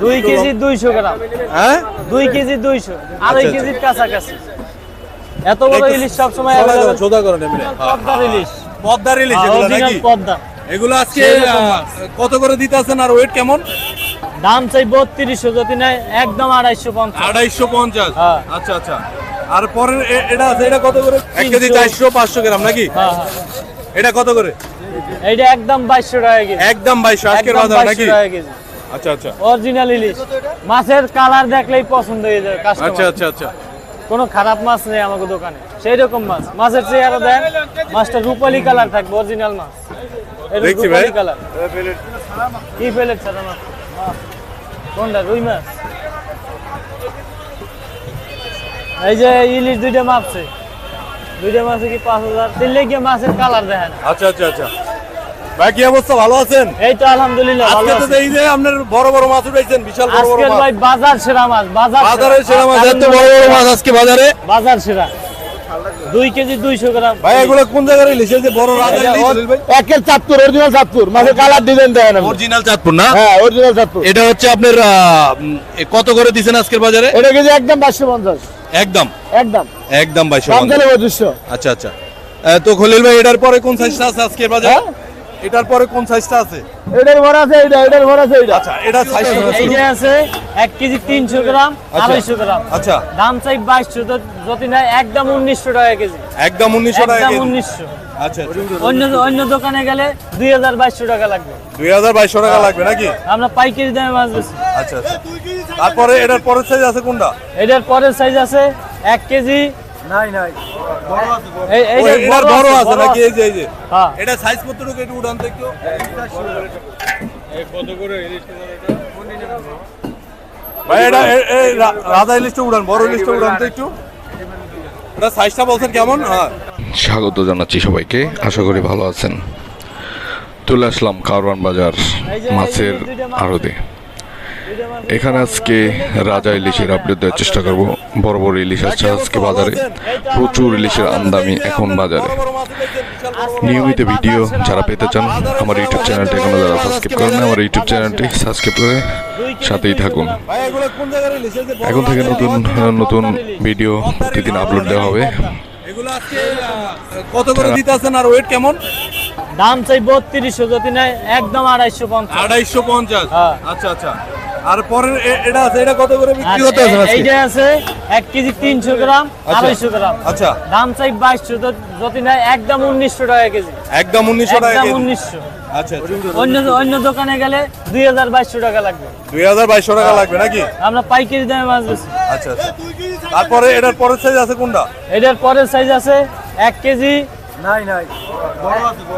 দুই কেজি দুইশো গ্রাম। হ্যাঁ? দুই কেজি দুইশো। আড়াই আচ্ছা, কেজির কাছাকাছি। এত বড় ইলিশ সবসময় available। করেন, করেন এমনি। পদ্মার ইলিশ। পদ্মার ইলিশ এগুলো নাকি? পদ্মা। এগুলো আজকে। কত করে দিতেছেন আর ওয়েট কেমন? দাম চাই বত্রিশশো যদি নেয় একদম আড়াইশো পঞ্চাশ। আড়াইশো পঞ্চাশ। হ্যাঁ। আচ্ছা আচ্ছা। আর পরের এটা আছে এটা কত করে? এক কেজি চারশো পাঁচশো গ্রাম নাকি? হ্যাঁ হ্যাঁ। এটা কত করে? এইটা একদম বাইশশো টাকা কেজি। একদম বাইশশো আজকের বাজার নাকি? আচ্ছা আচ্ছা। অরিজিনাল ইলিশ মাছের কালার দেখলেই পছন্দ হয়ে যাবে আচ্ছা কাস্টমার আচ্ছা আচ্ছা। কোনো খারাপ মাছ নেই আমাকে দোকানে। সেই রকম মাছ। মাছের চেহারা দেন মাছটা রূপালি কালার থাকবে অরিজিনাল মাছ। দেখছি ভাই। রূপালি কালার কি পেলেট ছাড়া মাছ? কোনটা? রুই মাছ? এই যে ইলিশ দুইটা মাপছে দুইটা মাছে কি পাঁচ হাজার? দিলে গিয়ে মাছের কালার দেখেন। আচ্ছা আচ্ছা আচ্ছা। ভাই কি অবস্থা? ভালো আছেন? এই তো আলহামদুলিল্লাহ ভালো আজকে তো আছি। এই যে আপনার বড় বড় মাছ উঠাইছেন বিশাল বড় বড় মাছ। ভাই বাজার সেরা মাছ বাজার বাজারে সেরা মাছ এত বড় বড় মাছ আজকে বাজারে? বাজার সেরা। দুই কেজি দুইশো গ্রাম। ভাই এগুলো কোন জায়গায় যে বড় রাজা একের চাঁদপুর অরিজিনাল চাঁদপুর। মাঝে কালার ডিজাইন দেয় না অরিজিনাল চাঁদপুর না? হ্যাঁ অরিজিনাল চাঁদপুর। এটা হচ্ছে আপনার আহ, কত করে দিছেন আজকের বাজারে? এটা কেজি একদম পাঁচশো পঞ্চাশ। একদম? একদম। একদম বাইশো আচ্ছা আচ্ছা। তো খলিল ভাই এটার পরে কোন সাইজটা আছে আজকের বাজারে? হ্যাঁ? এটার পরে কোন সাইজটা আছে? এটার ভর আছে এইটা এটার ভর আছে এইটা। আচ্ছা এটা সাইজ এই যে আছে এক কেজি তিনশো গ্রাম আড়াইশো গ্রাম। আচ্ছা। দাম চাই বাইশশো যদি নেয় একদম উনিশশো টাকা কেজি। একদম উনিশশো টাকা একদম কেজি। উনিশশো। আচ্ছা অন্য অন্য দোকানে গেলে দুই হাজার বাইশশো টাকা লাগবে। দুই হাজার বাইশশো টাকা লাগবে নাকি? আমরা পাইকারি দামে মাছ আচ্ছা আচ্ছা। তারপরে এটার পরের সাইজ আছে কোনটা? এটার পরের সাইজ আছে এক কেজি নাই নাই। এই- এই যে এটার বড় আছে নাকি? এই যে এই যে। হ্যাঁ। এটা সাইজ কতটুকু? একটু ভাই এটা এই রাধা ইলিশটা উড়ান বড় ইলিশটা উড়ান তো একটু। এটা সাইজটা বলছেন কেমন? হ্যাঁ। স্বাগত জানাচ্ছি সবাইকে আশা করি ভালো আছেন। চলে আসলাম কারওয়ান বাজার মাছের আড়তে। এখানে আজকে রাজা ইলিশের আপডেট দেওয়ার চেষ্টা করব। বড় বড় ইলিশ আছে আজকে বাজারে। প্রচুর ইলিশের আমদামি এখন বাজারে। নিয়মিত ভিডিও যারা পেতে চান আমার ইউটিউব চ্যানেলটি এখনও যারা সাবস্ক্রাইব করেন না, আমার ইউটিউব চ্যানেলটি সাবস্ক্রাইব করে সাথেই থাকুন। এখন থেকে নতুন নতুন ভিডিও প্রতিদিন আপলোড দেওয়া হবে। কত করে দিতেছেন আর ওয়েট কেমন? দাম চাই বত্রিশশো যদি নেয় একদম আড়াইশো পঞ্চাশ। আড়াইশো পঞ্চাশ। হ্যাঁ। আচ্ছা আচ্ছা। আর পরের এটা আছে এটা কত করে বিক্রি করতে আছে? এইটা আছে এক কেজি তিনশো গ্রাম আড়াইশো গ্রাম। আচ্ছা। দাম চাই বাইশশো যদি নেয় একদম উনিশশো টাকা কেজি। একদম উনিশশো টাকা একদম কেজি। উনিশশো। আচ্ছা অন্য অন্য দোকানে গেলে দুই হাজার বাইশশো টাকা লাগবে। দুই হাজার বাইশশো টাকা লাগবে নাকি? আমরা পাইকারি দামে মাছ আচ্ছা আচ্ছা। তারপরে এটার পরের সাইজ আছে কোনটা? এটার পরের সাইজ আছে এক কেজি নাই নাই।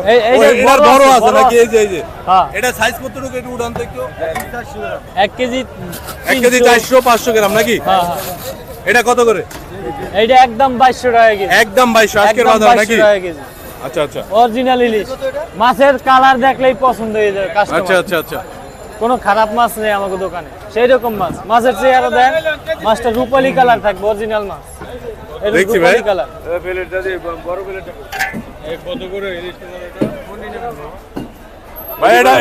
এই- এই ও, যে এটার বড় আছে নাকি এই যে এই যে এটা সাইজ কতটুকু একটু উঠান তো একটু। এক কেজি এক কেজি চারশো পাঁচশো গ্রাম নাকি? হ্যাঁ হ্যাঁ। এটা কত করে? এইটা একদম বাইশশো টাকা কেজি। একদম বাইশশো আজকের বাজার নাকি? আচ্ছা আচ্ছা। অরিজিনাল ইলিশ মাছের কালার দেখলেই পছন্দ হয়ে যাবে আচ্ছা কাস্টমার আচ্ছা আচ্ছা। কোনো খারাপ মাছ নেই আমাকে দোকানে। সেই রকম মাছ। মাছের চেহারা দেন মাছটা রূপালি কালার থাকবে অরিজিনাল মাছ। রূপালি কালার ভাই এটা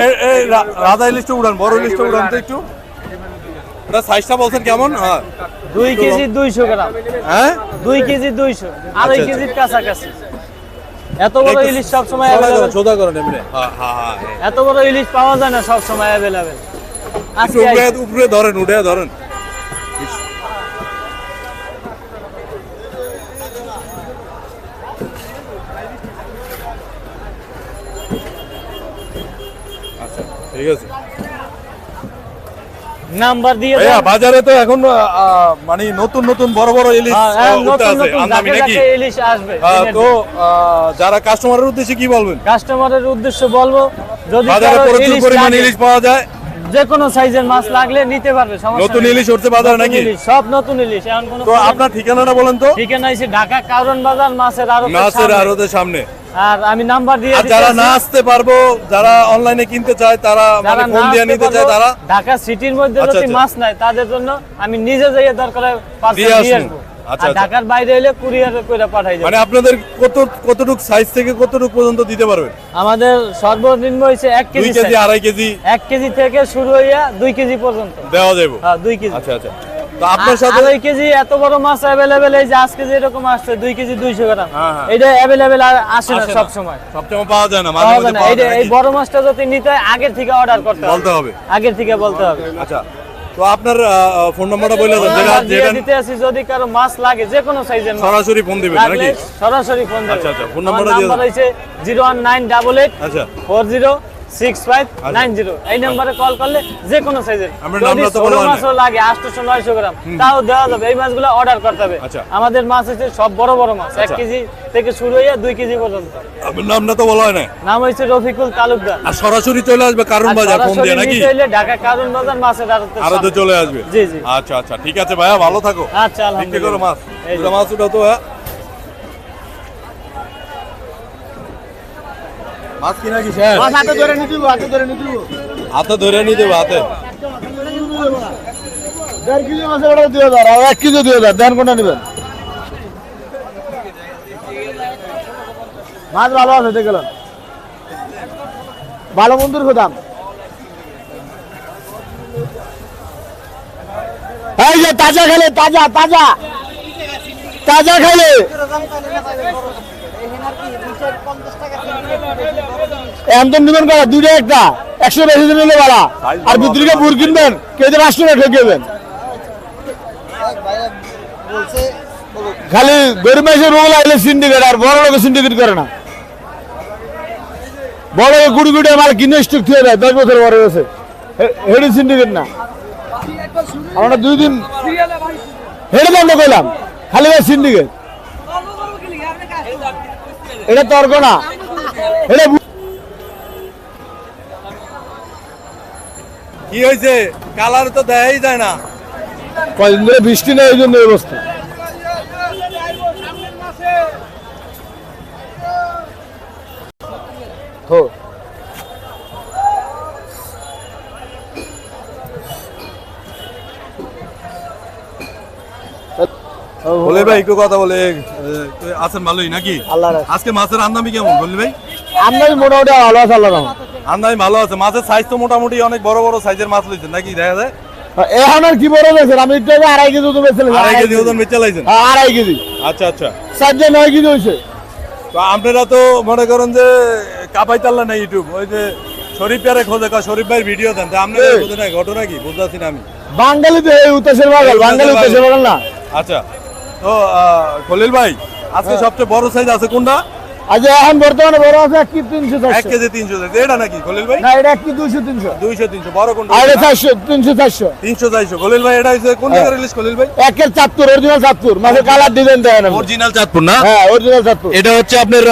রাধা ইলিশটা উড়ান বড় ইলিশটা উড়ান তো একটু। এটা সাইজটা বলছেন কেমন? হ্যাঁ। দুই কেজি দুইশো গ্রাম। হ্যাঁ? দুই কেজি দুইশো। আড়াই আচ্ছা। কেজির কাছাকাছি। এত বড় ইলিশ সব সময় সোজা করেন, এমনি হ্যাঁ হ্যাঁ হ্যাঁ এত বড় ইলিশ পাওয়া যায় না সব সময় অ্যাভেলেবেল আজকে উপরে ধরেন উঠে ধরেন। ঠিক আছে। নাম্বার দিয়ে ভাইয়া বাজারে তো এখন মানে নতুন নতুন বড় বড় ইলিশ হ্যাঁ, হ্যাঁ, আহ, উঠতে নতুন আছে আমদানি নাকি? ইলিশ আসবে তো যারা কাস্টমারের উদ্দেশ্যে কি বলবেন? কাস্টমারের উদ্দেশ্য বলব যদি বাজারে প্রচুর পরিমাণ ইলিশ পাওয়া যায়। যে কোনো সাইজের মাছ লাগলে নিতে পারবে সমস্যা নতুন ইলিশ উঠছে বাজারে নাকি? সব নতুন ইলিশ এখন কোনো তো আপনার ঠিকানাটা বলেন তো। ঠিকানা ঢাকা কারণ বাজার মাছের আরও নাচের আরোদের সামনে। আর আমি নাম্বার দিয়ে যারা না আসতে পারব যারা অনলাইনে কিনতে চায় তারা মানে ফোন দিয়ে নিতে চায় তারা ঢাকা সিটির মধ্যে আচ্ছা, যদি আচ্ছা। মাছ নাই তাদের জন্য আমি নিজে যাইয়ে দরকার পার্সেল দিয়ে আসব। আচ্ছা। ঢাকার বাইরে হলে কুরিয়ার করে পাঠাই যাবে। মানে আপনাদের কত কতটুক সাইজ থেকে কতটুক পর্যন্ত দিতে পারবেন? আমাদের সর্বনিম্ন এক দুই কেজি কেজি size। আড়াই কেজি। এক কেজি থেকে শুরু হইয়া দুই কেজি পর্যন্ত। দেওয়া যাবে হ্যাঁ দুই কেজি। আচ্ছা আচ্ছা। তো আপনার সাথে আড়াই কেজি এত বড় মাছ অ্যাভেলেবেল এই যে আজকে যেরকম আসছে দুই কেজি দুইশো গ্রাম। এটা অ্যাভেলেবেল আসে না আসে না। সব সময় পাওয়া যায় না মাঝে মাঝে পাওয়া যায় এই বড় মাছটা যদি নিতে হয় থেকে অর্ডার করতে হবে। বলতে হবে। আগের থেকে বলতে হবে। আচ্ছা তো আপনার ফোন নাম্বারটা বলে দেন যেটা আমরা যেটা দিতে আছি যদি কারও মাছ লাগে যে কোনো সাইজের সরাসরি ফোন দিবেন নাকি? সরাসরি ফোন দেবে আচ্ছা, আচ্ছা, ফোন নাম্বারটা দিয়ে নাম্বার হইছে zero one nine double eight আচ্ছা। Four zero six five nine zero এই নাম্বারে কল করলে যে কোনো সাইজের আমার যদি নামটা তো ছোট বলা হয় মাছও লাগে আটশো নয়শো গ্রাম তাও দেওয়া যাবে। এই মাছগুলো অর্ডার করতে হবে। আচ্ছা। আমাদের মাছ হচ্ছে সব বড় বড় মাছ। এক আচ্ছা। কেজি থেকে শুরু হইয়া দুই কেজি পর্যন্ত। নামটা তো বলা হয় না? নাম হচ্ছে রফিকুল তালুকদার। আর সরাসরি চলে আসবে কারণ বাজার ফোন দিয়ে নাকি? ঢাকা কারণ বাজার মাছের আরও তো চলে আসবে। জি, জি। আচ্ছা আচ্ছা। ঠিক আছে ভাইয়া ভালো থাকো। আচ্ছা আলহামদুলিল্লাহ। মাছ। এই মাছ উঠাও তো ভাইয়া মাছ কিনা কি শেষ? মাছ হাতে ধরে নিতে হাতে ধরে নিতে। হাতে ধরে নিতে হবে হাতে। দেড় কেজি মাছের অর্ডার দুই হাজার আর এক কেজি দুই হাজার দেন কোনটা নেবেন? মাছ ভালো আছে দেখলাম ভালো বন্ধুর খোদাম। এই যে তাজা খেলে তাজা তাজা। তাজা খেলে। এমন নেবেন করা? দুইটা একটা। একশো বেশি দিন নিলে বাড়া। আর ভিতরে বুর কিনবেন, কেউ যে পাঁচশো টাকা ঠকিয়েবেন খালি গরিব মাসের রোগ লাগলে সিন্ডিকেট আর বড় লোক সিন্ডিকেট করে না। বড় কুড়ি কুড়ি মাল কিনে স্টক থুয়ে দেয়, দশ বছর বড় হয়েছে। হেডি সিন্ডিকেট না। আমরা দুই দিন হেডে বন্ধ করলাম খালি ভাই সিন্ডিকেট এটা তর্ক না এটা কি হয়েছে? কালার তো দেখাই যায় না। কয়েকদিন ধরে বৃষ্টি নেই ওই জন্য এই অবস্থা। হো বলে ভাই একটু কথা বলে। আছেন ভালোই নাকি? আজকে মাছের আমদামি কেমন বললি ভাই? আমদানি মোটামুটি ভালো আছে আল্লাহ রহমত। ভালো আছে। মাছের সাইজ তো মোটামুটি অনেক বড় বড় সাইজের মাছ লইছেন নাকি দেখা যায়? এখন আর কি বড় হয়েছে আমি একটু আড়াই কেজি ওজন বেচছিলাম আড়াই কেজি ওজন বেচে লাইছেন? হ্যাঁ, আড়াই কেজি। আচ্ছা আচ্ছা। চারটে নয় কেজি হয়েছে তো আপনারা তো মনে করেন যে কাপাই তাল্লা না ইউটিউব। ওই যে শরীফ প্যারে খোঁজে কা শরীফ ভাই ভিডিও দেন। তা আপনারা ঘটনা কি? বুঝতে পারছি না আমি। উত্তাসের বাগাল এই বাঙালি উত্তাসের উত্তাসের না। আচ্ছা। আহ, খলিল ভাই আজকে হ্যাঁ। সবচেয়ে বড় সাইজ আছে কোনটা? এখন বর্তমানে বড় আছে এক কি তিনশো এক কেজি তিনশো এটা নাকি খলিল ভাই? না এটা এক কি দুইশো তিনশো। দুইশো তিনশো বড় কোনটা? চারশো তিনশো চারশো। তিনশো চারশো। খলিল ভাই এটা হচ্ছে কোন হ্যাঁ। জায়গায় রিলিজ খলিল ভাই? একের চাঁদপুর অরিজিনাল চাঁদপুর। মাঝে কালার ডিজাইন দেয় না অরিজিনাল চাঁদপুর না? হ্যাঁ অরিজিনাল চাঁদপুর। এটা হচ্ছে আপনার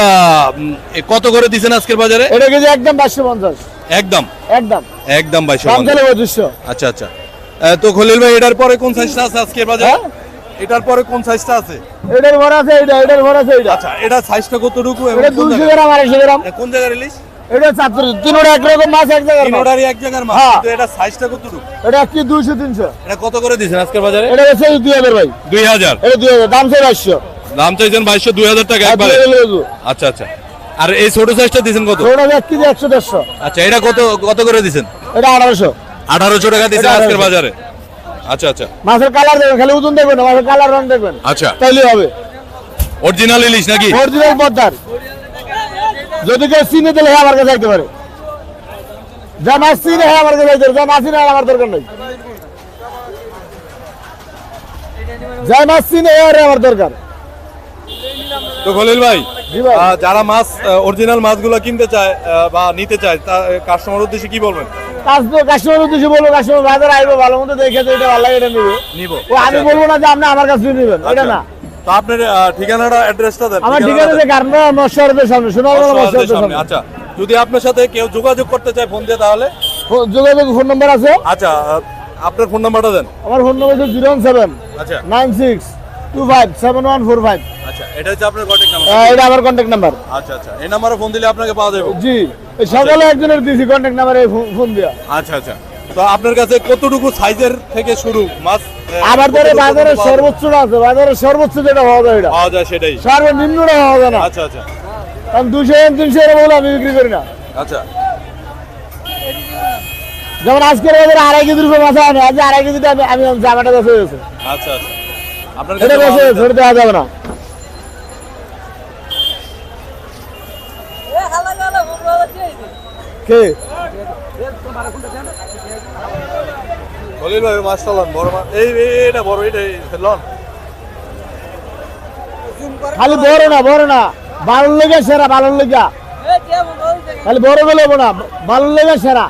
কত করে দিছেন আজকের বাজারে? এটা কেজি একদম পাঁচশো পঞ্চাশ। একদম? একদম। একদম বাইশো দাম চলে পঁচিশশো আচ্ছা আচ্ছা। তো খলিল ভাই এটার পরে কোন সাইজটা আছে আজকের বাজারে? হ্যাঁ? এটার পরে কোন সাইজটা আছে? এটার ভর আছে এটা এটার ভর আছে এটা আচ্ছা এটা সাইজটা কতটুকু এটা কোন দুইশো জায়গায়? গ্রাম আড়াইশো গ্রাম। কোন জায়গায় রিলিজ এটা চাঁদপুর তিনোটা একরকম মাছ এক জায়গার মাছ। তিনোটারই এক জায়গার মাছ। হ্যাঁ। কিন্তু এটা সাইজটা কতটুকু? এটা কি দুইশো তিনশো। এটা কত করে দিছেন আজকের বাজারে? এটা হচ্ছে দুই হাজার ভাই। দুই হাজার। এটা দুই হাজার দাম চাই পাঁচশো দাম চাইছেন বাইশশো দুই হাজার টাকা একবারে। আচ্ছা আচ্ছা। আর এই ছোট সাইজটা দিছেন কত? ছোট এক কেজি একশো দেড়শো। আচ্ছা এটা কত কত করে দিছেন এটা আঠারোশো। আঠারোশো টাকা দিছেন আজকের বাজারে। আচ্ছা আচ্ছা। মাছের কালার দেখবেন খালি ওজন দেখবেন না মাছের কালার রং দেখবেন। আচ্ছা। তাইলে হবে। অরিজিনাল ইলিশ নাকি? অরিজিনাল পদ্মার। যদি কেউ চিনে দিলে আমার কাছে যাইতে পারে। যা মাছ চিনে হ্যাঁ আমার কাছে যাইতে পারে যা মাছ চিনে আমার দরকার নেই। যা মাছ চিনে হ্যাঁ আমার দরকার। তো খলিল ভাই যারা মাছ অরিজিনাল মাছগুলো কিনতে চায় বা নিতে চায় তা কাস্টমার উদ্দেশ্যে কি বলবেন? কাস্টমার বলব কাস্টমার বাজারে আইবো ভালো মতো দেখে তো এটা ভালো লাগে এটা নিবে। নিব। ও আমি বলব না যে আপনি আমার কাছে নেবেন এটা না। তো আপনার ঠিকানাটা অ্যাড্রেসটা দেন আমার ঠিকানা ঠিকানাটা যে গার্মেন্টস মশারদের সামনে সোনারগঞ্জ মশারদের সামনে। সামনে। আচ্ছা। যদি আপনার সাথে কেউ যোগাযোগ করতে চায় ফোন দিয়ে তাহলে? যোগাযোগ ফোন নম্বর আছে? আচ্ছা আপনার ফোন নাম্বারটা দেন। আমার ফোন নম্বর হচ্ছে জিরো সেভেন আচ্ছা। Nine six two five seven one four five. আচ্ছা এটা হচ্ছে আপনার কন্ট্যাক্ট নাম্বার এটা আমার কন্ট্যাক্ট নাম্বার আচ্ছা আচ্ছা এই নাম্বারে ফোন দিলে আপনাকে পাওয়া যাবে। জি সকালে একজনের দিয়েছি কন্ট্যাক্ট নাম্বারে ফোন দিয়া। আচ্ছা আচ্ছা। তো আপনার কাছে কতটুকু সাইজের থেকে শুরু? মাছ এ, আবার ধরে কতটুকু বাজারের পাওয়া- সর্বোচ্চটা আছে বাজারের সর্বোচ্চ যেটা হওয়া যায় এটা। পাওয়া যায় সেটাই। সর্বনিম্নটা হওয়া যায় না। আচ্ছা আচ্ছা। কারণ দুশো তিনশো এর বলে আমি বিক্রি করি না। আচ্ছা। যেমন আজকের বাজারে আড়াই কেজি রুপে মাছ আনে আজ আড়াই কেজিতে আমি আমি জামাটা বেঁচে গেছে আচ্ছা আচ্ছা। আপনার এটা বেঁচে গেছে ওটা দেওয়া যাবে না। কে? খলিল ভাই মাছটা লন বড় মাছ এই এটা বড় এটা লন। খালি বড় না বড় না। ভালো লেগে সেরা ভালো লেগে। খালি বড় গেলে না ভালো লেগে সেরা।